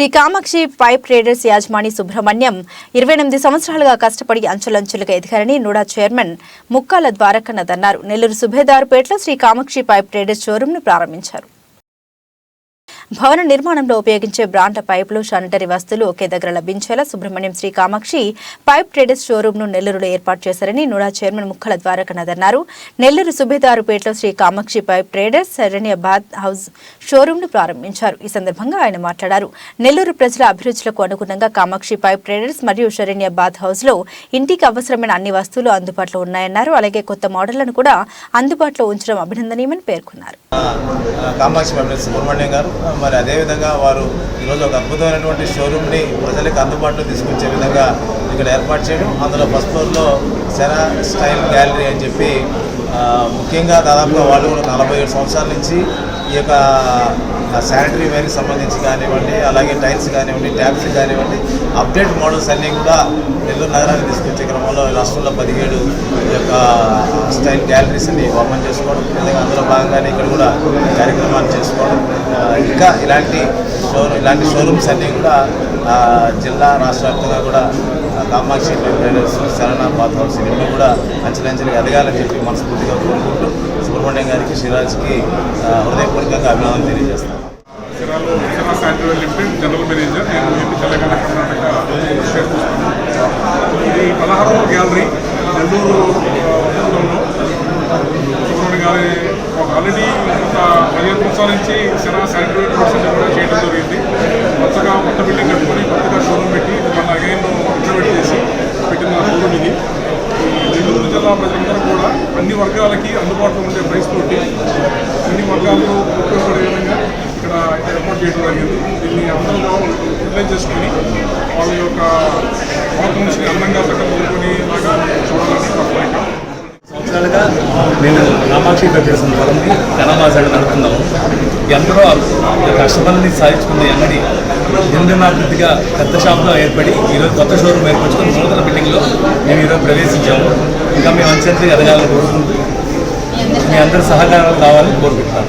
Shri Kamakshi pipe traders యాజమాని సుబ్రహ్మణ్యం ఇరవై ఎనిమిది సంవత్సరాలుగా కష్టపడి అంచెలంచెలుగా ఎదిగారని నూడా చైర్మన్ ముక్కాల ద్వారకన్నదన్నారు. నెల్లూరు సుభేదారుపేటలో శ్రీ కామాక్షి పైప్ ట్రేడర్స్ షోరూంను ప్రారంభించారు. భవన నిర్మాణంలో ఉపయోగించే బ్రాండ్ల పైపులు శానిటరీ వస్తువులు ఒకే దగ్గర లభించేలా సుబ్రహ్మణ్యం శ్రీ కామాక్షి పైప్ ట్రేడర్స్ షోరూమ్ను నెల్లూరులో ఏర్పాటు చేశారని నుడా చైర్మన్ ముక్కల ద్వారకనాథ్ అన్నారు. నెల్లూరు సుబేదారుపేటలో శ్రీ కామాక్షి పైప్ ట్రేడర్స్ శరణ్యబాద్ హౌస్ షోరూమ్ను ప్రారంభించారు. ఈ సందర్భంగా ఆయన మాట్లాడారు. నెల్లూరు ప్రజల అభిరుచులకు అనుగుణంగా కామాక్షి పైప్ ట్రేడర్స్ మరియు శరణ్యబాద్ హౌస్లో ఇంటికి అవసరమైన అన్ని వస్తువులు అందుబాటులో ఉన్నాయన్నారు. అలాగే కొత్త మోడళ్ళను కూడా అందుబాటులో ఉంచడం అభినందనీయమని పేర్కొన్నారు. కామాక్షి సుబ్రహ్మణ్యం గారు మరి అదేవిధంగా వారు ఈరోజు ఒక అద్భుతమైనటువంటి షోరూమ్ని ప్రజలకు అందుబాటులో తీసుకొచ్చే విధంగా ఇక్కడ ఏర్పాటు చేయడం. అందులో ఫస్ట్ ఫ్లోర్లో సెరా స్టైల్ గ్యాలరీ అని చెప్పి ముఖ్యంగా దాదాపుగా వాళ్ళు కూడా నలభై ఏడు సంవత్సరాల నుంచి ఈ యొక్క శానిటరీ వేర్కి సంబంధించి కానివ్వండి అలాగే టైల్స్ కానివ్వండి ట్యాబ్స్ కానివ్వండి అప్డేట్ మోడల్స్ అన్నీ కూడా నెల్లూరు నగరానికి తీసుకొచ్చే క్రమంలో రాష్ట్రంలో పదిహేడు ఈ యొక్క స్టైల్ గ్యాలరీస్ అన్ని ఓపెన్ చేసుకోవడం అలాగే అందులో భాగంగానే ఇక్కడ కూడా కార్యక్రమాలు చేసుకోవడం. ఇంకా ఇలాంటి షోరూమ్ ఇలాంటి షోరూమ్స్ అన్నీ కూడా జిల్లా రాష్ట్ర వ్యాప్తంగా కూడా Kamakshi traders Sharana bath house ఇవన్నీ కూడా అంచెలంచెలుగా ఎదగాలని చెప్పి మనస్ఫూర్తిగా కోరుకుంటూ సుబ్రహ్మణ్యం గారికి శివరాజ్కి హృదయపూర్వకంగా అభినందనలు తెలియజేస్తాను జనరల్ మేనేజర్ నేను ఏపీ తెలంగాణ కర్ణాటక చేస్తున్నాను. ఇది పదహారవ గ్యాలరీ నెల్లూరు ఆ, పట్టణంలో సుబ్రహ్మణ్య గారి ఒక ఆల్రెడీ ఒక పదిహేను సంవత్సరాల నుంచి సిరా శానిటరీ ప్రొడక్షన్ కూడా చేయడం జరిగింది. కొత్తగా కొత్త బిల్డింగ్ కట్టుకొని కొత్తగా షోరూమ్ పెట్టి మన అగైన్ ఇంప్లిమెంట్ చేసి పెట్టిన షోరూమ్ ఇది. నెల్లూరు జిల్లా ప్రజలందరూ కూడా అన్ని వర్గాలకి అందుబాటులో ఉండే ప్రైస్ తోటి అన్ని వర్గాల్లో ఉపయోగపడే విధంగా ఇక్కడ ఏర్పాటు చేయడం జరిగింది. దీన్ని అందరూ యూటిలైజ్ చేసుకొని వాళ్ళ యొక్క బాత్రూమ్స్ని అందంగా చక్కబడుకొని లాగా చూడాలని సంవత్సరాలుగా నేను కామాక్షి చేసిన పదంని ఘనమాసాడు నడుపుతున్నాము. ఎందరో కష్టపడి కష్టపడిని సాధించుకున్న ఈ అంగడి పెద్ద షాప్లో ఏర్పడి ఈరోజు కొత్త షోరూమ్ ఏర్పరచుకుని నూతన బిల్డింగ్లో మేము ఈరోజు ప్రవేశించాము. ఇంకా మేము అంచెంతగా ఎదగాలని కోరుకుంటూ మీ అందరి సహకారాలు కావాలని కోరుకుంటున్నాను